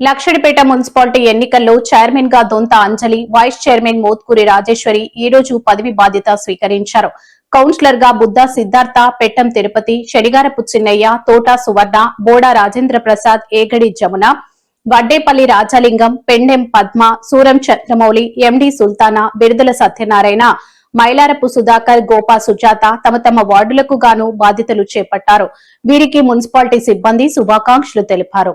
Lakshettipet municipality ఎన్నికల్లో చైర్మన్గా Donta Anjali vice chairman Motkuri Rajeshwari ఈ రోజు పదవి బాధ్యత స్వీకరించారు. కౌన్సిలర్గా బుద్ధ సిద్ధార్థ పెట్టం తిరుపతి శనిగారపు చిన్నయ్య తోటా సువర్ణ బోడా రాజేంద్ర ప్రసాద్ ఏగడి జమున వడ్డేపల్లి రాజాలింగం పెండెం పద్మ సూరం చంద్రమౌళి ఎండి సుల్తానా బిరుదల సత్యనారాయణ మైలారపు సుధాకర్ గోపా సుజాత తమ తమ వార్డులకు గాను బాధ్యతలు చేపట్టారు. వీరికి మున్సిపాలిటీ సిబ్బంది శుభాకాంక్షలు తెలిపారు.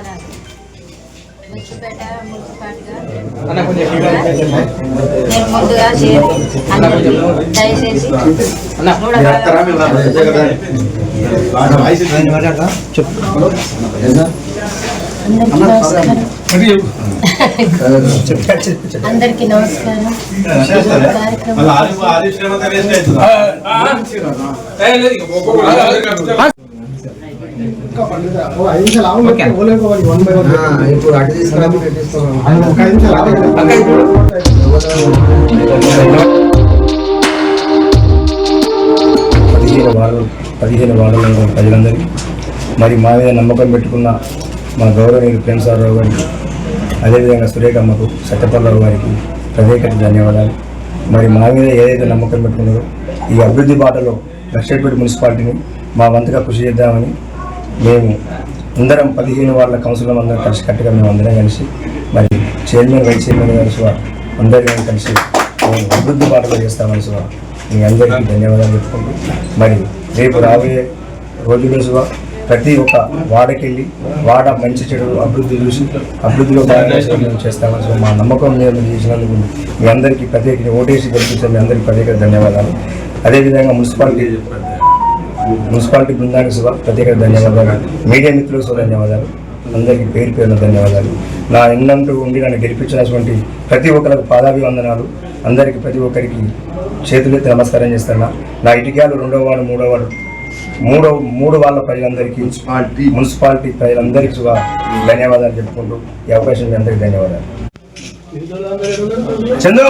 ధన్యవాదాలు ముచ్చిపేట మున్సిపాలిటీగా నేను ముందుగా షేర్ అందరికీ దయచేసి మూడవ అందరికీ నమస్కారం. అందరికీ నమస్కారం కార్యక్రమం. ఇప్పుడు అటు పదిహేను వార్డు పదిహేను వార్డుల ప్రజలందరికీ మరి మా మీద నమ్మకం పెట్టుకున్న మా గౌరవనీయులు ప్రేమసారరావు గారికి అదేవిధంగా సురేఖమ్మకు సత్యపల్లారావు గారికి ప్రత్యేక ధన్యవాదాలు. మరి మా మీద ఏదైతే నమ్మకం పెట్టుకున్నారో ఈ అభివృద్ధి బాటలో లక్షపేట మున్సిపాలిటీని మా వంతుగా కృషి చేద్దామని మేము అందరం పదిహేను వాళ్ళ కౌన్సిలర్ అందరం కలిసి కట్టుగా మేము అందరం కలిసి మరి చైర్మన్ వైస్ చైర్మన్ గారు సువా అందరం కలిసి మేము అభివృద్ధి పాటలు చేస్తామని సువా మీ అందరికీ ధన్యవాదాలు చెప్పుకుంటూ మరి రేపు రాబోయే రోజుల్లో సువా ప్రతి ఒక్క వాడకెళ్ళి వాడ మంచి చెడు అభివృద్ధి చూసి అభివృద్ధిలో భాగంగా మేము చేస్తామని సో మా నమ్మకం మీద చేసినందుకు మీ అందరికీ ప్రత్యేక ఓటేసి గెలిపించిన మీ అందరికీ ప్రత్యేక ధన్యవాదాలు. అదేవిధంగా మున్సిపాలిటీ మున్సిపాలిటీ బృందానికి ప్రత్యేక ధన్యవాదాలు. మీడియా మిత్రులకు సుభా ధన్యవాదాలు. అందరికీ పేరు పేరున ధన్యవాదాలు. నా ఎన్నంటూ ఉండి నన్ను గెలిపించినటువంటి ప్రతి ఒక్కరికి పాదాభివందనాలు. అందరికీ ప్రతి ఒక్కరికి చేతులెత్తి నమస్కారం చేస్తున్నా. నా ఇటుకాలు రెండో వాడు మూడో వాడు మూడో మూడు వాళ్ళ ప్రజలందరికీ మున్సిపాలిటీ. మున్సిపాలిటీ ప్రజలందరికీ సుభా ధన్యవాదాలు చెప్పుకుంటూ ఈ అవకాశం మీ అందరికీ ధన్యవాదాలు. చంద్రు